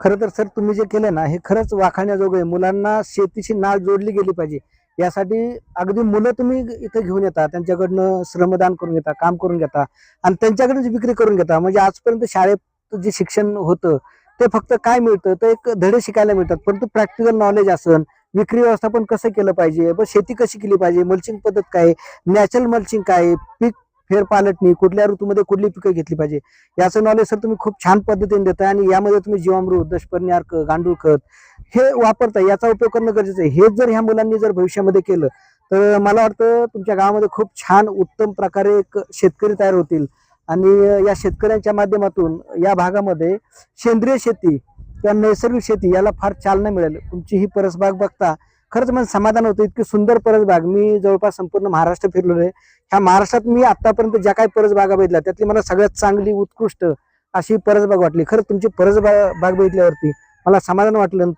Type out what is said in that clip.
खरं तर सर तुम्ही जे केलं ना हे खरंच वाखाण्याजोगं आहे. मुलांना शेतीशी नाळ जोडली गेली पाहिजे. यासाठी अगदी मुलं तुम्ही इथं घेऊन येता त्यांच्याकडनं श्रमदान करून घेता काम करून घेता आणि त्यांच्याकडूनच विक्री करून घेता. म्हणजे आजपर्यंत शाळेत जे शिक्षण होतं ते फक्त काय मिळतं? तर एक धडे शिकायला मिळतात. परंतु प्रॅक्टिकल नॉलेज असन विक्री व्यवस्थापन कसं केलं पाहिजे? ब शेती कशी केली पाहिजे? मल्चिंग पद्धत काय? आहे, नॅचरल मल्चिंग काय? आहे, पीक फेरपालटणी कुठल्या ऋतूमध्ये कुठली पिकं घेतली पाहिजे? याचं नॉलेज सर तुम्ही खूप छान पद्धतीने देताय आणि यामध्ये तुम्ही जीवामृत दशपर्णी अर्क गांडूळ खत हे वापरताय याचा उपयोग करणं गरजेचं आहे. हेच जर ह्या मुलांनी जर भविष्यामध्ये केलं तर मला वाटतं तुमच्या गावामध्ये खूप छान उत्तम प्रकारे एक शेतकरी तयार होतील. आणि या शेतकऱ्यांच्या माध्यमातून या भागामध्ये सेंद्रिय शेती किंवा नैसर्गिक शेती याला फार चालना मिळेल. तुमची ही परसबाग बघता खरंच मला समाधान होतं. इतकी सुंदर परसबाग. मी जवळपास संपूर्ण महाराष्ट्र फिरलो आहे ह्या महाराष्ट्रात मी आतापर्यंत ज्या काही परसबागा बघितल्या त्यातली मला सगळ्यात चांगली उत्कृष्ट अशी परसबाग वाटली. खरं तुमची परसबाग बाग बघितल्यावरती मला समाधान वाटलं.